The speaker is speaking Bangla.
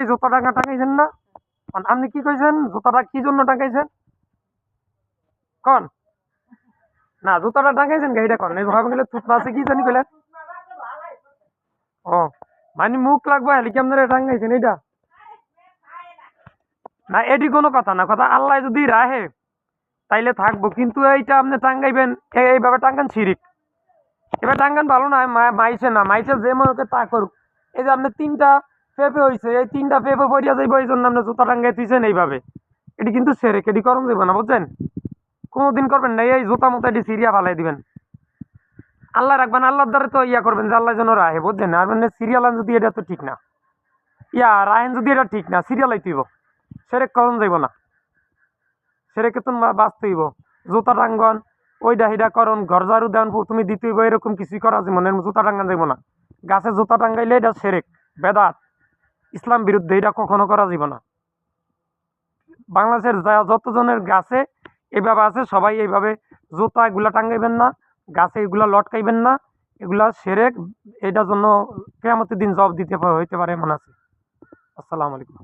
এই জুতা টাকা টাকাইছেন না? মানে আপনি কি কইছেন? জুতাটা কি জন্য টাকাইছেন কন? না, জুতাটা টাকাইছেন গাড়িটা কন? এই ভাবে গেলে থুত আছে, কি জানি কইলেন? ও মানে মুখ লাগবে হেলি কি আপনারা টাঙ্গাইছেন এইটা? না, এটি কোনো কথা না, কথা আল্লাহ যদি রাহে তাইলে থাকব, কিন্তু এইটা আপনি টাঙ্গাইবেন এই- এইভাবে টাঙ্গান ছিরিক এবার টাঙ্গান ভালো না মাইছে না, মাইছে যে মনে তা করুক। এই যে আপনি তিনটা পেঁপে হয়েছে এই তিনটা পেঁপে পড়িয়া যাইব, এই জন্য আপনি জুতা টাঙ্গাই দিয়েছেন এইভাবে। এটি কিন্তু সেরেক এটি করম যাইব না, বুঝছেন? কোনোদিন করবেন না, এই জুতা মতো এটি সিরিয়া ফালাই দিবেন। আল্লাহ রাখবেন, আল্লাহর দ্বারা তো ইয়া করবেন যে আল্লাহ যেন রাহে বুঝছেন? আর মানে সিরিয়াল আন যদি এটা তো ঠিক না, ইয়া রাহেন যদি এটা ঠিক না, সিরিয়াল আইতেইব সেরেক করম যাইব না। সেরেকে তো বাঁচতেইব জুতা টাঙ্গন ওইটা হিডা করন, ঘর ঝাড়ু দেন তুমি দিতেইব এরকম কিছুই করা মনে জুতা টাঙ্গান যাইব না। গাছে জুতা টাঙ্গাইলে এটা সেরেক বেদাত। ইসলাম বিরুদ্ধে এটা কখনো করা যাবে না। বাংলাদেশের যা যতজনের গাছে এভাবে আছে, সবাই এইভাবে জুতা এগুলা টাঙ্গাইবেন না, গাছে এগুলা লটকাইবেন না, এগুলা সেরে এটার জন্য কেয়ামতের দিন জব দিতে হইতে পারে মনে আছে। আসসালামু আলাইকুম।